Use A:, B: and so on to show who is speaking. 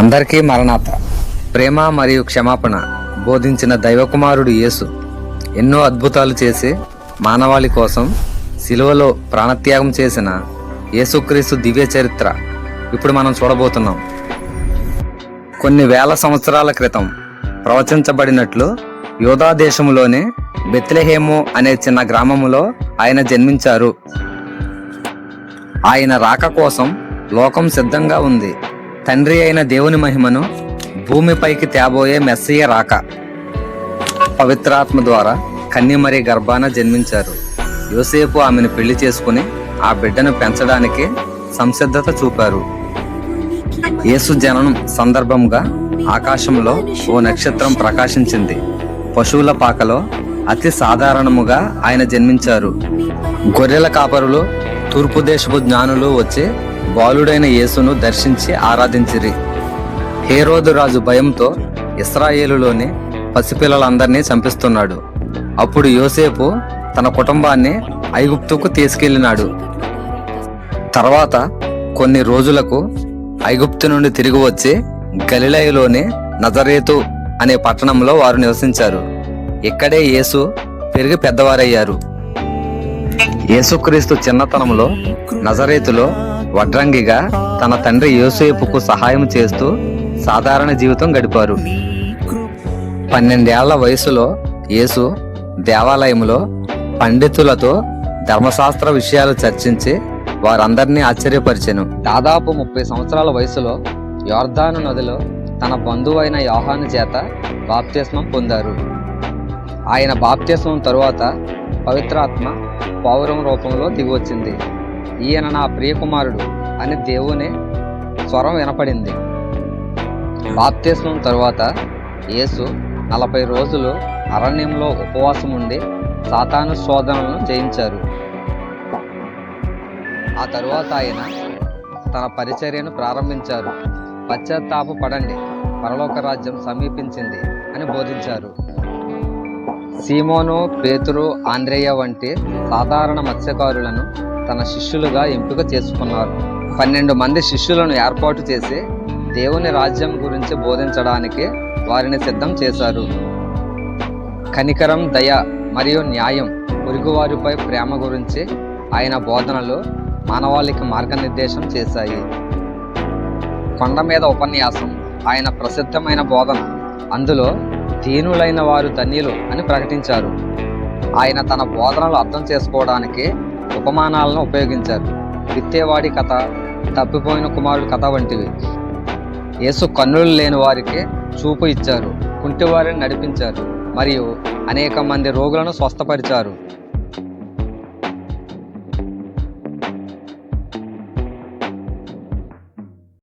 A: అందరికీ మరణాత. ప్రేమ మరియు క్షమాపణ బోధించిన దైవకుమారుడు యేసు ఎన్నో అద్భుతాలు చేసి మానవాళి కోసం సిలువలో ప్రాణత్యాగం చేసిన యేసుక్రీస్తు దివ్య చరిత్ర ఇప్పుడు మనం చూడబోతున్నాం. కొన్ని వేల సంవత్సరాల క్రితం ప్రవచించబడినట్లు యోధా దేశములోని బెత్లెహేము అనే చిన్న గ్రామములో ఆయన జన్మించారు. ఆయన రాక కోసం లోకం సిద్ధంగా ఉంది. తండ్రి అయిన దేవుని మహిమను భూమిపైకి తేబోయే మెస్సయ్య రాక పవిత్రాత్మ ద్వారా కన్యమరి గర్భాన జన్మించారు. యోసేపు ఆమెను పెళ్ళి చేసుకుని ఆ బిడ్డను పెంచడానికి సంసిద్ధత చూపారు. యేసు జననం సందర్భంగా ఆకాశంలో ఓ నక్షత్రం ప్రకాశించింది. పశువుల పాకలో అతి సాధారణముగా ఆయన జన్మించారు. గొర్రెల కాపరులు తూర్పు దేశపు జ్ఞానులు వచ్చి బాలుడైన యేసును దర్శించి ఆరాధించిరి. హేరోదు రాజు భయంతో ఇస్రాయేలులోని పసిపిల్లలందరినీ చంపిస్తున్నాడు. అప్పుడు యోసేపు తన కుటుంబాన్ని ఐగుప్తుకు తీసుకెళ్ళినాడు తర్వాత కొన్ని రోజులకు ఐగుప్తు నుండి తిరిగి వచ్చి గలిలయలోని నజరేతు అనే పట్టణంలో వారు నివసించారు. ఇక్కడే యేసు పెరిగి పెద్దవారయ్యారు. యేసుక్రీస్తు చిన్నతనంలో నజరేతులో వడ్రంగిగా తన తండ్రి యోసేపుకు సహాయం చేస్తూ సాధారణ జీవితం గడిపారు. పన్నెండేళ్ళ వయసులో యేసు దేవాలయంలో పండితులతో ధర్మశాస్త్ర విషయాలు చర్చించి వారందరినీ ఆశ్చర్యపరిచెను. దాదాపు ముప్పై సంవత్సరాల వయసులో యోర్ధాను నదిలో తన బంధువైన యోహాను చేత బాప్తిస్మం పొందారు. ఆయన బాప్తిస్మం తరువాత పవిత్రాత్మ పౌరం రూపంలో దిగివచ్చింది. ఈయన నా ప్రియకుమారుడు అని దేవుని స్వరం వినపడింది. బాప్తిస్మం తరువాత యేసు నలభై రోజులు అరణ్యంలో ఉపవాసం ఉండి సాతాను శోధనలను జయించారు. ఆ తరువాత ఆయన తన పరిచర్యను ప్రారంభించారు. పశ్చాత్తాపు పడండి. పరలోక రాజ్యం సమీపించింది అని బోధించారు. సీమోను పేతురు ఆంద్రేయ వంటి సాధారణ మత్స్యకారులను తన శిష్యులుగా ఎంపిక చేసుకున్నారు. పన్నెండు మంది శిష్యులను ఏర్పాటు చేసి దేవుని రాజ్యం గురించి బోధించడానికి వారిని సిద్ధం చేశారు. కనికరం దయ మరియు న్యాయం పొరుగువారిపై ప్రేమ గురించి ఆయన బోధనలు మానవాళికి మార్గనిర్దేశం చేశాయి. కొండ మీద ఉపన్యాసం ఆయన ప్రసిద్ధమైన బోధన అందులో దీనులైన వారు ధన్యులు అని ప్రకటించారు. ఆయన తన బోధనలు అర్థం చేసుకోవడానికి ఉపమానాలను ఉపయోగించారు. విత్తేవాడి కథ తప్పిపోయిన కుమారుడు కథ వంటివి. యేసు కన్నులు లేని వారికి చూపు ఇచ్చారు. కుంటివారిని నడిపించారు. మరియు అనేక మంది రోగులను స్వస్థపరిచారు.